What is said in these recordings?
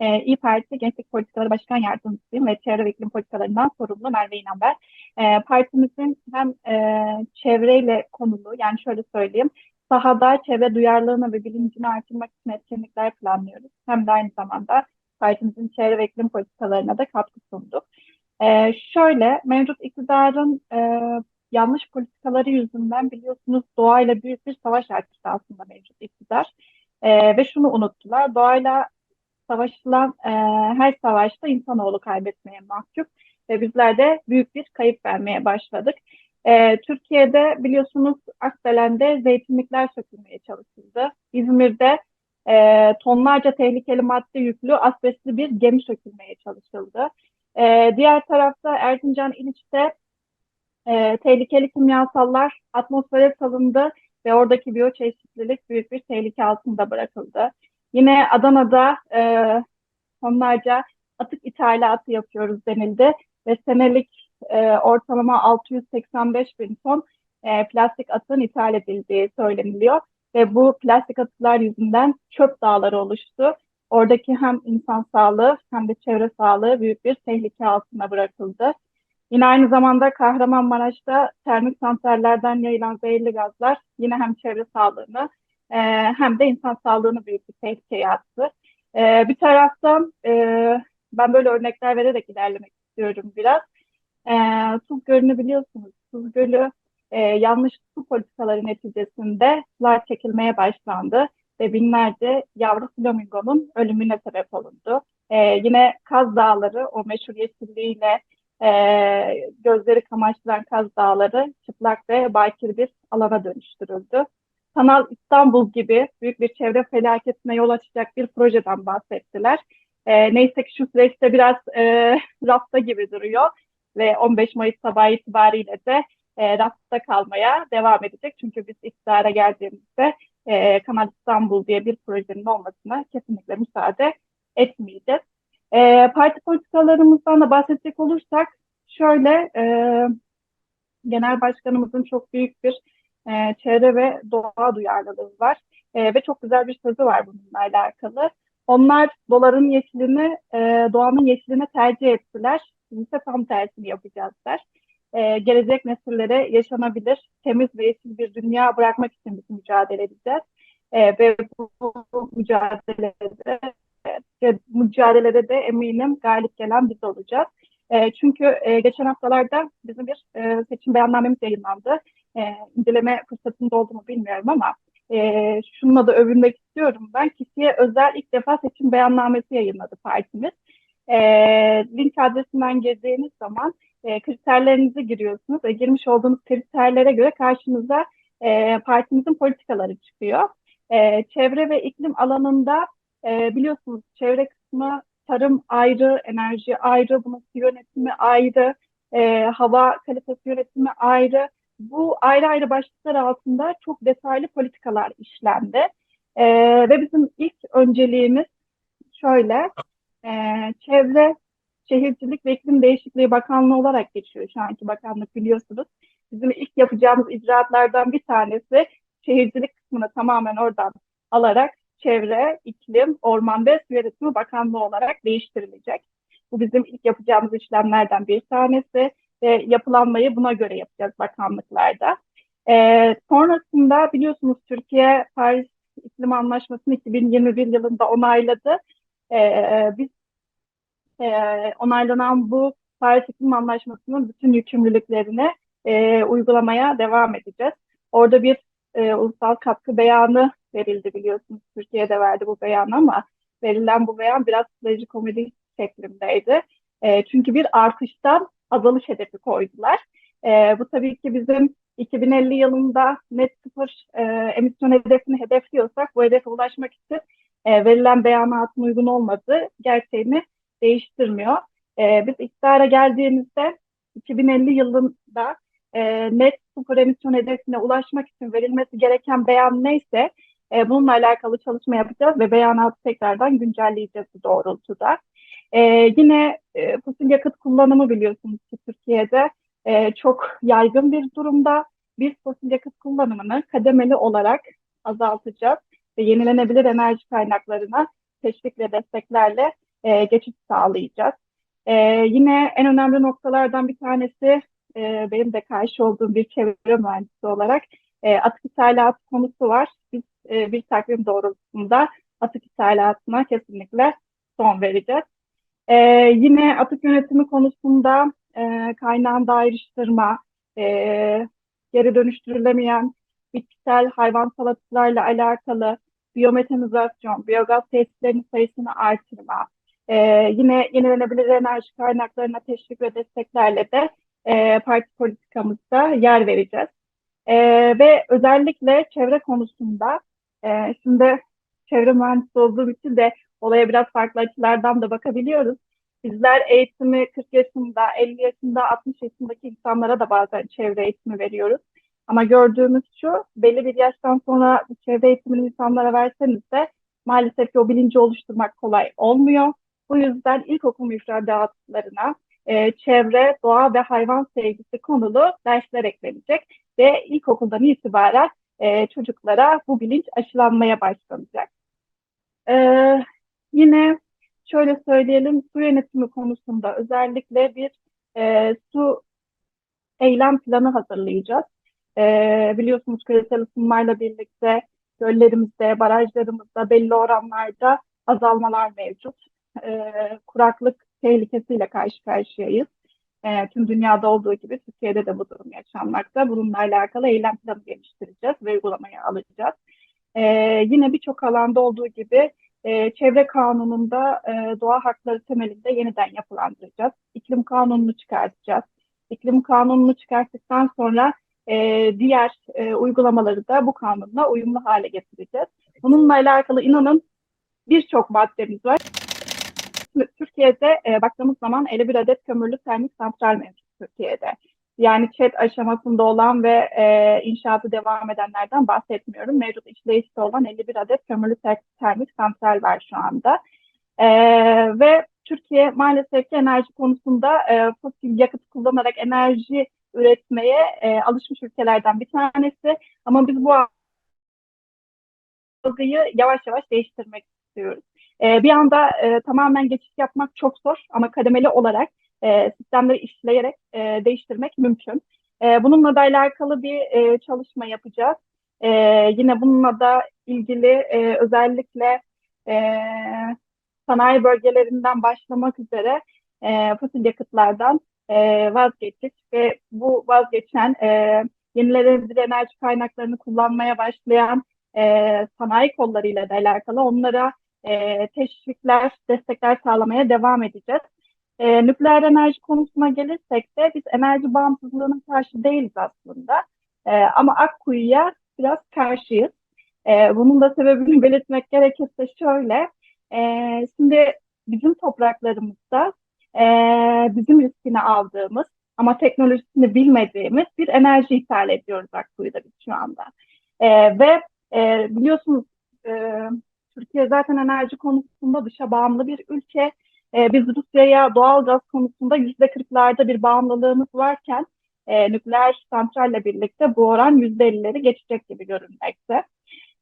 E, İyi Parti Gençlik Politikaları Başkan Yardımcısıyım ve Çevre ve İklim Politikalarından sorumlu Merve İnanber. E, partimizin hem e, çevreyle konulu, yani şöyle söyleyeyim, sahada çevre duyarlılığını ve bilincini artırmak için etkinlikler planlıyoruz. Hem de aynı zamanda partimizin çevre ve iklim politikalarına da katkı sunduk. E, şöyle, mevcut iktidarın e, yanlış politikaları yüzünden biliyorsunuz doğayla büyük bir savaş açtı aslında mevcut iktidar. E, ve şunu unuttular, doğayla savaşılan e, her savaşta insanoğlu kaybetmeye mahkum ve bizler de büyük bir kayıp vermeye başladık. E, Türkiye'de biliyorsunuz Akbelen'de zeytinlikler sökülmeye çalışıldı. İzmir'de e, tonlarca tehlikeli madde yüklü asbestli bir gemi sökülmeye çalışıldı. E, diğer tarafta Erzincan İliç'te e, tehlikeli kimyasallar atmosfere salındı ve oradaki biyoçeşitlilik büyük bir tehlike altında bırakıldı. Yine Adana'da e, tonlarca atık ithalatı yapıyoruz denildi ve senelik e, ortalama 685 bin ton e, plastik atığın ithal edildiği söyleniliyor. Ve bu plastik atıklar yüzünden çöp dağları oluştu. Oradaki hem insan sağlığı hem de çevre sağlığı büyük bir tehlike altına bırakıldı. Yine aynı zamanda Kahramanmaraş'ta termik santrallerden yayılan zehirli gazlar yine hem çevre sağlığını e, hem de insan sağlığını büyük bir tehlikeye attı. E, bir taraftan e, ben böyle örnekler vererek ilerlemek istiyorum biraz. E, Tuz Gölü'nü biliyorsunuz. Tuz Gölü e, yanlış su politikaları neticesinde sular çekilmeye başlandı ve binlerce yavru flamingonun ölümüne sebep olundu. E, yine Kaz Dağları o meşhur yeşilliğiyle e, gözleri kamaştıran Kaz Dağları çıplak ve bakir bir alana dönüştürüldü. Kanal İstanbul gibi büyük bir çevre felaketine yol açacak bir projeden bahsettiler. E, neyse ki şu süreçte biraz e, rafta gibi duruyor ve 15 Mayıs sabahı itibariyle de e, rafta kalmaya devam edecek. Çünkü biz iktidara geldiğimizde e, Kanal İstanbul diye bir projenin olmasına kesinlikle müsaade etmeyeceğiz. E, parti politikalarımızdan da bahsedecek olursak şöyle e, genel başkanımızın çok büyük bir e, çevre ve doğa duyarlılığı var e, ve çok güzel bir sözü var bununla alakalı. Onlar doların yeşilini e, doğanın yeşiline tercih ettiler. Biz ise tam tersini yapacağız der. E, gelecek nesillere yaşanabilir, temiz ve yeşil bir dünya bırakmak için biz mücadele edeceğiz. E, ve bu, bu mücadelede mücadelede de eminim galip gelen biz olacağız. E, çünkü e, geçen haftalarda bizim bir e, seçim beyannamemiz yayınlandı. E, inceleme fırsatında oldu mu bilmiyorum ama e, şununla da övünmek istiyorum ben. Kişiye özel ilk defa seçim beyannamesi yayınladı partimiz. E, link adresinden girdiğiniz zaman e, kriterlerinizi giriyorsunuz ve girmiş olduğunuz kriterlere göre karşınıza e, partimizin politikaları çıkıyor. E, çevre ve iklim alanında e, biliyorsunuz çevre kısmı tarım ayrı, enerji ayrı, bunun yönetimi ayrı, e, hava kalitesi yönetimi ayrı. Bu ayrı ayrı başlıklar altında çok detaylı politikalar işlendi. E, ve bizim ilk önceliğimiz şöyle, e, çevre, şehircilik ve iklim değişikliği bakanlığı olarak geçiyor şu anki bakanlık biliyorsunuz. Bizim ilk yapacağımız icraatlardan bir tanesi şehircilik kısmını tamamen oradan alarak Çevre, İklim, Orman ve Su Yönetimi Bakanlığı olarak değiştirilecek. Bu bizim ilk yapacağımız işlemlerden bir tanesi ve yapılanmayı buna göre yapacağız bakanlıklarda. Ee, sonrasında biliyorsunuz Türkiye Paris İklim Anlaşması'nı 2021 yılında onayladı. Ee, biz e, onaylanan bu Paris İklim Anlaşması'nın bütün yükümlülüklerini e, uygulamaya devam edeceğiz. Orada bir e, ulusal katkı beyanı verildi biliyorsunuz. Türkiye'de verdi bu beyan ama verilen bu beyan biraz komedi şeklindeydi. E, çünkü bir artıştan azalış hedefi koydular. E, bu tabii ki bizim 2050 yılında net sıfır e, emisyon hedefini hedefliyorsak bu hedefe ulaşmak için e, verilen beyanatın uygun olmadığı gerçeğini değiştirmiyor. E, biz iktidara geldiğimizde 2050 yılında e, net sıfır emisyon hedefine ulaşmak için verilmesi gereken beyan neyse e, bununla alakalı çalışma yapacağız ve beyanatı tekrardan güncelleyeceğiz bu doğrultuda. E, yine e, fosil yakıt kullanımı biliyorsunuz ki Türkiye'de e, çok yaygın bir durumda. Biz fosil yakıt kullanımını kademeli olarak azaltacağız ve yenilenebilir enerji kaynaklarına teşvik ve desteklerle e, geçiş sağlayacağız. E, yine en önemli noktalardan bir tanesi e, benim de karşı olduğum bir çevre mühendisi olarak e, atık ithalatı konusu var. Biz e, bir takvim doğrultusunda atık ithalatına kesinlikle son vereceğiz. E, yine atık yönetimi konusunda e, kaynağında ayrıştırma, e, geri dönüştürülemeyen bitkisel hayvansal atıklarla alakalı biyometanizasyon, biyogaz tesislerinin sayısını artırma, e, yine yenilenebilir enerji kaynaklarına teşvik ve desteklerle de e, parti politikamızda yer vereceğiz. E, ve özellikle çevre konusunda, e, şimdi çevre mühendisi olduğum için de olaya biraz farklı açılardan da bakabiliyoruz. Bizler eğitimi 40 yaşında, 50 yaşında, 60 yaşındaki insanlara da bazen çevre eğitimi veriyoruz. Ama gördüğümüz şu, belli bir yaştan sonra çevre eğitimini insanlara verseniz de maalesef ki o bilinci oluşturmak kolay olmuyor. Bu yüzden ilkokul müfredatlarına e, çevre, doğa ve hayvan sevgisi konulu dersler eklenecek ve ilkokuldan itibaren e, çocuklara bu bilinç aşılanmaya başlanacak. E, yine şöyle söyleyelim, su yönetimi konusunda özellikle bir e, su eylem planı hazırlayacağız. E, biliyorsunuz küresel ısınmayla birlikte göllerimizde, barajlarımızda belli oranlarda azalmalar mevcut. E, kuraklık tehlikesiyle karşı karşıyayız. E, tüm dünyada olduğu gibi Türkiye'de de bu durum yaşanmakta. Bununla alakalı eylem planı geliştireceğiz ve uygulamaya alacağız. E, yine birçok alanda olduğu gibi e, çevre kanununda e, doğa hakları temelinde yeniden yapılandıracağız. İklim kanununu çıkartacağız. İklim kanununu çıkarttıktan sonra e, diğer e, uygulamaları da bu kanunla uyumlu hale getireceğiz. Bununla alakalı inanın birçok maddemiz var. Türkiye'de e, baktığımız zaman 51 adet kömürlü termik santral mevcut Türkiye'de. Yani ÇED aşamasında olan ve e, inşaatı devam edenlerden bahsetmiyorum. Mevcut işleyişte olan 51 adet kömürlü ter termik santral var şu anda. E, ve Türkiye maalesef ki enerji konusunda e, fosil yakıt kullanarak enerji üretmeye e, alışmış ülkelerden bir tanesi. Ama biz bu algıyı yavaş yavaş değiştirmek istiyoruz. E, bir anda e, tamamen geçiş yapmak çok zor ama kademeli olarak e, sistemleri işleyerek e, değiştirmek mümkün. E, bununla da alakalı bir e, çalışma yapacağız. E, yine bununla da ilgili e, özellikle e, sanayi bölgelerinden başlamak üzere e, fosil yakıtlardan e, vazgeçtik ve bu vazgeçen e, yenilenebilir enerji kaynaklarını kullanmaya başlayan e, sanayi kollarıyla da alakalı onlara e, teşvikler, destekler sağlamaya devam edeceğiz. E, nükleer enerji konusuna gelirsek de biz enerji bağımsızlığına karşı değiliz aslında. E, ama Akkuyu'ya biraz karşıyız. E, bunun da sebebini belirtmek gerekirse şöyle. E, şimdi bizim topraklarımızda e, bizim riskini aldığımız ama teknolojisini bilmediğimiz bir enerji ithal ediyoruz Akkuyu'da biz şu anda. E, ve e, biliyorsunuz e, Türkiye zaten enerji konusunda dışa bağımlı bir ülke. E, biz Rusya'ya doğal gaz konusunda yüzde kırklarda bir bağımlılığımız varken e, nükleer santralle birlikte bu oran yüzde ellileri geçecek gibi görünmekte.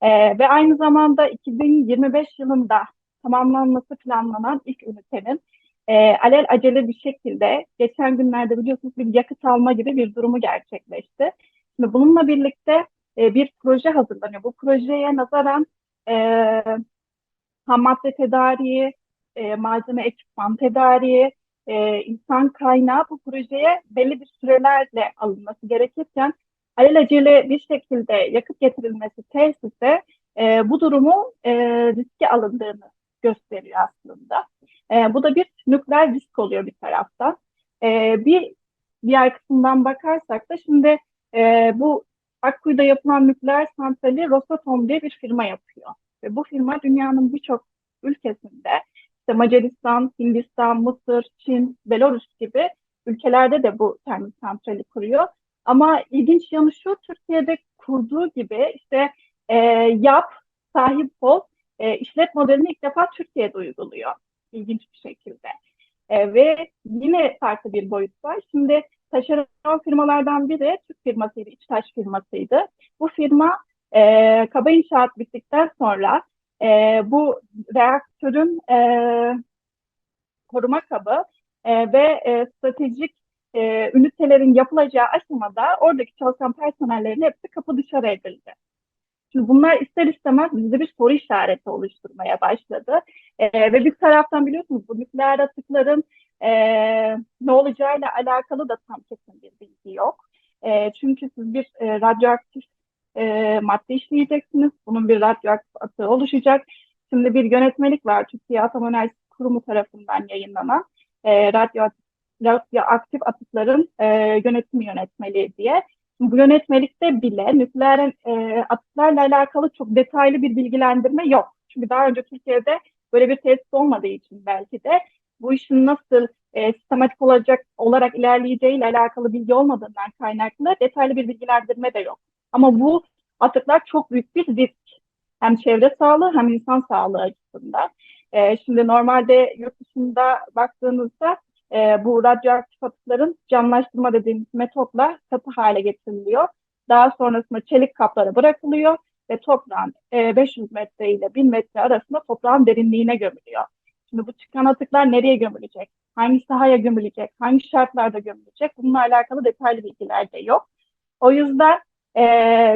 E, ve aynı zamanda 2025 yılında tamamlanması planlanan ilk ünitenin e, alel acele bir şekilde geçen günlerde biliyorsunuz bir yakıt alma gibi bir durumu gerçekleşti. Şimdi bununla birlikte e, bir proje hazırlanıyor. Bu projeye nazaran e, ham madde tedariği, e, malzeme ekipman tedariği, e, insan kaynağı bu projeye belli bir sürelerle alınması gerekirken alelacele bir şekilde yakıt getirilmesi tesiste e, bu durumu e, riske alındığını gösteriyor aslında. E, bu da bir nükleer risk oluyor bir taraftan. E, bir diğer kısımdan bakarsak da şimdi e, bu Akkuyu'da yapılan nükleer santrali Rosatom diye bir firma yapıyor. Ve bu firma dünyanın birçok ülkesinde işte Macaristan, Hindistan, Mısır, Çin, Belarus gibi ülkelerde de bu termik santrali kuruyor. Ama ilginç yanı şu, Türkiye'de kurduğu gibi işte e, yap, sahip ol, e, işlet modelini ilk defa Türkiye'de uyguluyor. İlginç bir şekilde. E, ve yine farklı bir boyut var. Şimdi taşeron firmalardan biri Türk firmasıydı, İçtaş firmasıydı. Bu firma e, kaba inşaat bittikten sonra e, bu reaktörün e, koruma kabı e, ve e, stratejik e, ünitelerin yapılacağı aşamada oradaki çalışan personellerin hepsi kapı dışarı edildi. Şimdi bunlar ister istemez bizde bir soru işareti oluşturmaya başladı. E, ve bir taraftan biliyorsunuz bu nükleer atıkların e, ne olacağıyla alakalı da tam kesin bir bilgi yok. E, çünkü siz bir e, radyoaktif e, madde işleyeceksiniz. Bunun bir radyoaktif atığı oluşacak. Şimdi bir yönetmelik var Türkiye Atom Enerjisi Kurumu tarafından yayınlanan e, radyoaktif, atıkların e, yönetim yönetmeliği diye. Bu yönetmelikte bile nükleer e, atıklarla alakalı çok detaylı bir bilgilendirme yok. Çünkü daha önce Türkiye'de böyle bir tesis olmadığı için belki de bu işin nasıl e, sistematik olacak olarak ilerleyeceğiyle alakalı bilgi olmadığından kaynaklı detaylı bir bilgilendirme de yok. Ama bu atıklar çok büyük bir risk. Hem çevre sağlığı hem insan sağlığı açısından. E, şimdi normalde yurt dışında baktığınızda e, bu radyoaktif atıkların camlaştırma dediğimiz metotla katı hale getiriliyor. Daha sonrasında çelik kaplara bırakılıyor ve toprağın e, 500 metre ile 1000 metre arasında toprağın derinliğine gömülüyor. Şimdi bu çıkan atıklar nereye gömülecek? Hangi sahaya gömülecek? Hangi şartlarda gömülecek? Bununla alakalı detaylı bilgiler de yok. O yüzden e,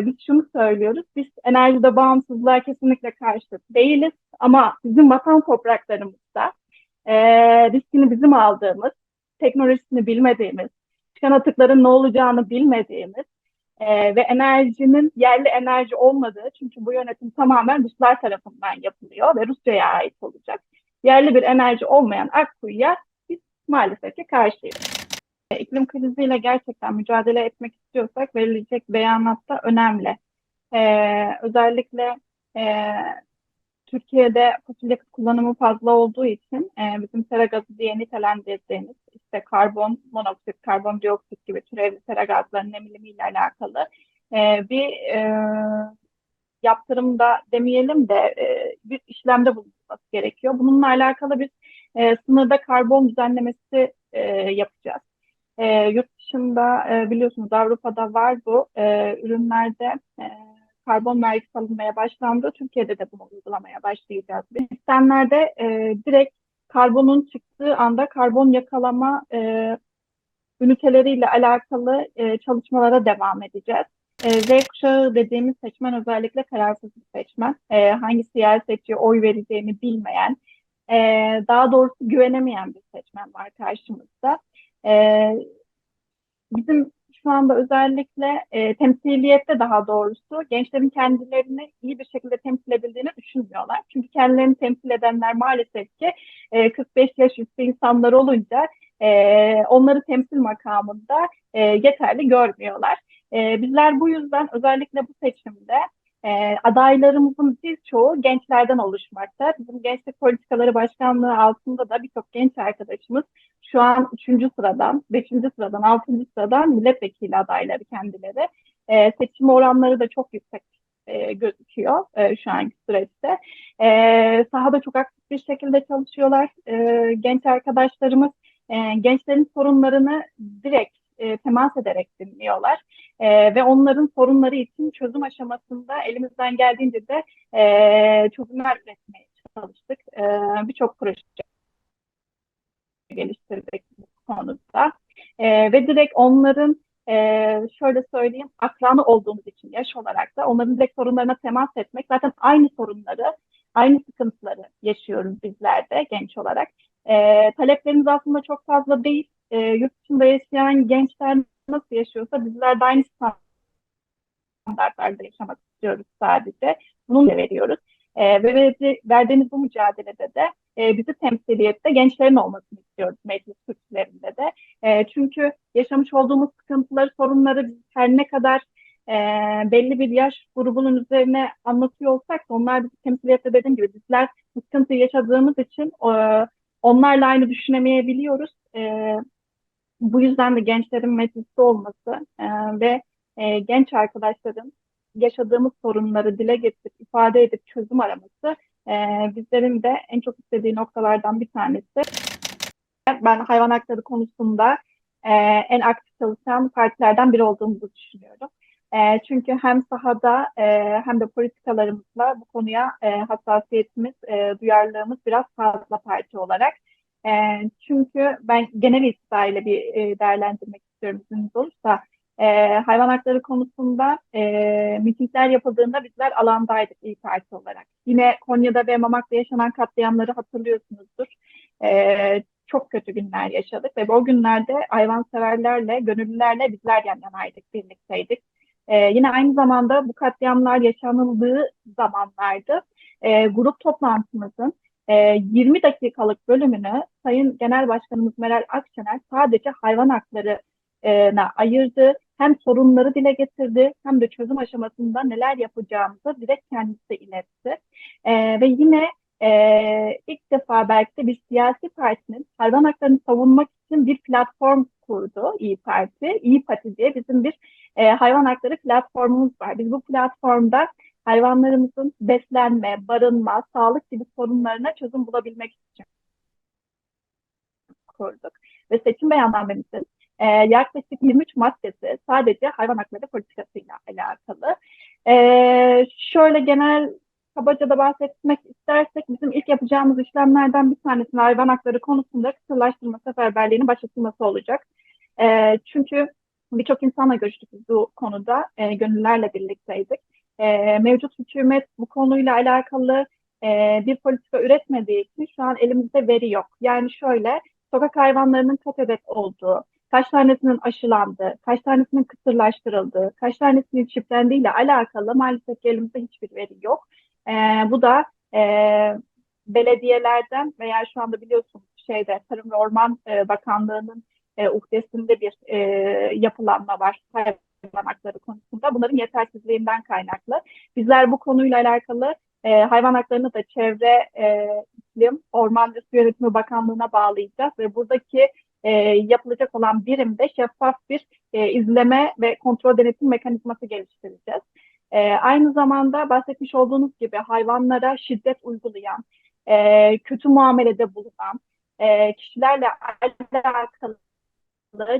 biz şunu söylüyoruz. Biz enerjide bağımsızlığa kesinlikle karşı değiliz. Ama bizim vatan topraklarımızda e, riskini bizim aldığımız, teknolojisini bilmediğimiz, çıkan atıkların ne olacağını bilmediğimiz e, ve enerjinin yerli enerji olmadığı çünkü bu yönetim tamamen Ruslar tarafından yapılıyor ve Rusya'ya ait olacak. Yerli bir enerji olmayan Akkuyu'ya biz maalesef ki karşıyız. İklim kriziyle gerçekten mücadele etmek istiyorsak verilecek beyanat da önemli. Ee, özellikle e, Türkiye'de fosil yakıt kullanımı fazla olduğu için e, bizim sera gazı diye nitelendirdiğimiz işte karbon monoksit, karbon dioksit gibi türevli sera gazlarının emilimiyle alakalı e, bir e, yaptırımda demeyelim de e, bir işlemde bulunması gerekiyor. Bununla alakalı bir e, sınırda karbon düzenlemesi e, yapacağız. E, yurt dışında e, biliyorsunuz Avrupa'da var bu e, ürünlerde e, karbon vergisi alınmaya başlandı. Türkiye'de de bunu uygulamaya başlayacağız. Sistemlerde e, direkt karbonun çıktığı anda karbon yakalama e, üniteleriyle alakalı e, çalışmalara devam edeceğiz. E, Z kuşağı dediğimiz seçmen özellikle kararsız bir seçmen. E, hangi siyasetçiye oy vereceğini bilmeyen, e, daha doğrusu güvenemeyen bir seçmen var karşımızda. E, bizim şu anda özellikle e, temsiliyette daha doğrusu gençlerin kendilerini iyi bir şekilde temsil edildiğini düşünmüyorlar. Çünkü kendilerini temsil edenler maalesef ki e, 45 yaş üstü insanlar olunca e, onları temsil makamında e, yeterli görmüyorlar. E, bizler bu yüzden özellikle bu seçimde e, adaylarımızın birçoğu gençlerden oluşmakta. Bizim Gençlik Politikaları Başkanlığı altında da birçok genç arkadaşımız şu an 3. sıradan, 5. sıradan, 6. sıradan milletvekili adayları kendileri. E, seçim oranları da çok yüksek e, gözüküyor e, şu anki süreçte. E, sahada çok aktif bir şekilde çalışıyorlar e, genç arkadaşlarımız. E, gençlerin sorunlarını direkt e, temas ederek dinliyorlar. E, ve onların sorunları için çözüm aşamasında elimizden geldiğince de e, çözümler üretmeye çalıştık. E, Birçok proje geliştirdik bu konuda. E, ve direkt onların e, şöyle söyleyeyim akranı olduğumuz için yaş olarak da onların direkt sorunlarına temas etmek zaten aynı sorunları aynı sıkıntıları yaşıyoruz bizler de genç olarak. E, taleplerimiz aslında çok fazla değil. E, yurt dışında yaşayan gençler nasıl yaşıyorsa bizler de aynı standartlarda yaşamak istiyoruz sadece. Bunu da veriyoruz. E, ve verdiğimiz bu mücadelede de e, bizi temsiliyette gençlerin olmasını istiyoruz meclis kürsülerinde de. E, çünkü yaşamış olduğumuz sıkıntıları, sorunları her ne kadar e, belli bir yaş grubunun üzerine anlatıyor olsak da onlar bizi temsiliyette dediğim gibi bizler bu sıkıntıyı yaşadığımız için e, onlarla aynı düşünemeyebiliyoruz. E, bu yüzden de gençlerin mecliste olması e, ve e, genç arkadaşların yaşadığımız sorunları dile getirip ifade edip çözüm araması e, bizlerin de en çok istediği noktalardan bir tanesi. Ben hayvan hakları konusunda e, en aktif çalışan partilerden biri olduğumuzu düşünüyorum. E, çünkü hem sahada e, hem de politikalarımızla bu konuya e, hassasiyetimiz, e, duyarlılığımız biraz fazla parti olarak. E, çünkü ben genel itibariyle bir e, değerlendirmek istiyorum izniniz olursa. E, hayvan hakları konusunda e, mitingler yapıldığında bizler alandaydık İYİ Parti olarak. Yine Konya'da ve Mamak'ta yaşanan katliamları hatırlıyorsunuzdur. E, çok kötü günler yaşadık ve o günlerde hayvanseverlerle, gönüllülerle bizler yan yanaydık, birlikteydik. E, yine aynı zamanda bu katliamlar yaşanıldığı zamanlarda e, grup toplantımızın e, 20 dakikalık bölümünü Sayın Genel Başkanımız Meral Akşener sadece hayvan hakları ayırdı. Hem sorunları dile getirdi hem de çözüm aşamasında neler yapacağımızı direkt kendisi iletti. E, ve yine e, ilk defa belki de bir siyasi partinin hayvan haklarını savunmak için bir platform kurdu İyi Parti. İyi Parti diye bizim bir e, hayvan hakları platformumuz var. Biz bu platformda hayvanlarımızın beslenme, barınma, sağlık gibi sorunlarına çözüm bulabilmek için kurduk. Ve seçim beyannamemizin e, yaklaşık 23 maddesi sadece hayvan hakları politikasıyla alakalı. E, şöyle genel kabaca da bahsetmek istersek bizim ilk yapacağımız işlemlerden bir tanesi hayvan hakları konusunda kısırlaştırma seferberliğinin başlatılması olacak. E, çünkü birçok insanla görüştük biz bu konuda, e, gönüllerle birlikteydik. E, mevcut hükümet bu konuyla alakalı e, bir politika üretmediği için şu an elimizde veri yok. Yani şöyle, sokak hayvanlarının kaç adet olduğu, kaç tanesinin aşılandığı, kaç tanesinin kısırlaştırıldığı, kaç tanesinin çiplendiği ile alakalı maalesef elimizde hiçbir veri yok. E, bu da e, belediyelerden veya şu anda biliyorsunuz şeyde Tarım ve Orman e, Bakanlığı'nın e, uhdesinde bir e, yapılanma var hayvan hakları konusunda. Bunların yetersizliğinden kaynaklı. Bizler bu konuyla alakalı e, hayvan haklarını da Çevre, e, İklim, Orman ve Su Yönetimi Bakanlığı'na bağlayacağız ve buradaki e, yapılacak olan birimde şeffaf bir e, izleme ve kontrol denetim mekanizması geliştireceğiz. E, aynı zamanda bahsetmiş olduğunuz gibi hayvanlara şiddet uygulayan, e, kötü muamelede bulunan e, kişilerle alakalı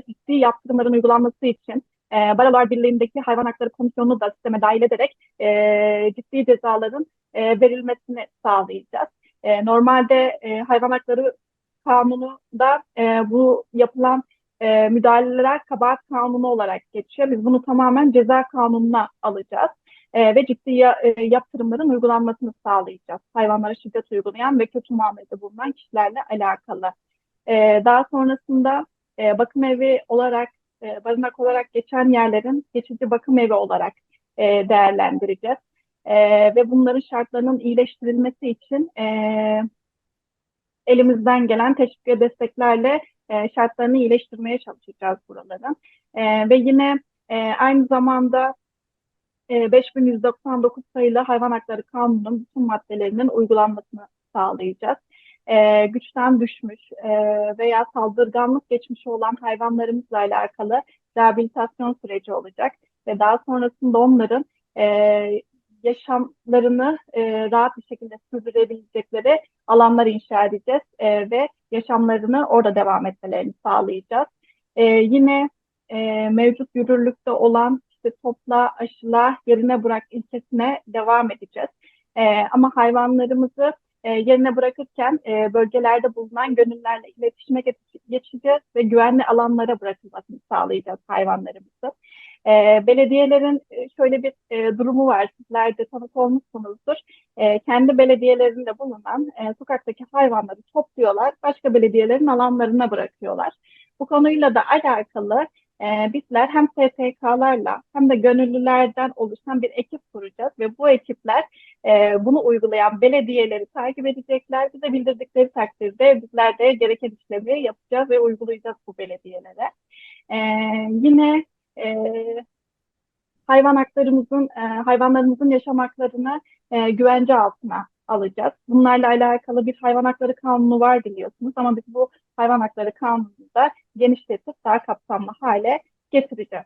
ciddi yaptırımların uygulanması için e, Barolar Birliği'ndeki Hayvan Hakları Komisyonu'nu da sisteme dahil ederek e, ciddi cezaların e, verilmesini sağlayacağız. E, normalde e, hayvan hakları kanunu da e, bu yapılan e, müdahaleler kabahat kanunu olarak geçiyor. Biz bunu tamamen ceza kanununa alacağız e, ve ciddi ya, e, yaptırımların uygulanmasını sağlayacağız. Hayvanlara şiddet uygulayan ve kötü muamelede bulunan kişilerle alakalı. E, daha sonrasında e, bakım evi olarak, e, barınak olarak geçen yerlerin geçici bakım evi olarak e, değerlendireceğiz. E, ve bunların şartlarının iyileştirilmesi için e, elimizden gelen teşvik ve desteklerle e, şartlarını iyileştirmeye çalışacağız buraların. E, ve yine e, aynı zamanda e, 5199 sayılı Hayvan Hakları Kanunu'nun bütün maddelerinin uygulanmasını sağlayacağız. E, güçten düşmüş e, veya saldırganlık geçmişi olan hayvanlarımızla alakalı rehabilitasyon süreci olacak ve daha sonrasında onların e, yaşamlarını e, rahat bir şekilde sürdürebilecekleri alanlar inşa edeceğiz e, ve yaşamlarını orada devam etmelerini sağlayacağız. E, yine e, mevcut yürürlükte olan işte topla, aşıla, yerine bırak ilkesine devam edeceğiz. E, ama hayvanlarımızı e, yerine bırakırken e, bölgelerde bulunan gönüllerle iletişime geçeceğiz ve güvenli alanlara bırakılmasını sağlayacağız hayvanlarımızı. E, belediyelerin şöyle bir e, durumu var, sizler de tanık olmuşsunuzdur. E, kendi belediyelerinde bulunan e, sokaktaki hayvanları topluyorlar, başka belediyelerin alanlarına bırakıyorlar. Bu konuyla da alakalı e, bizler hem STK'larla hem de gönüllülerden oluşan bir ekip kuracağız ve bu ekipler e, bunu uygulayan belediyeleri takip edecekler. Bize bildirdikleri takdirde bizler de gereken işlemi yapacağız ve uygulayacağız bu belediyelere. E, yine e, hayvan haklarımızın, e, hayvanlarımızın yaşam haklarını e, güvence altına alacağız. Bunlarla alakalı bir hayvan hakları kanunu var biliyorsunuz ama biz bu hayvan hakları kanununu da genişletip daha kapsamlı hale getireceğiz.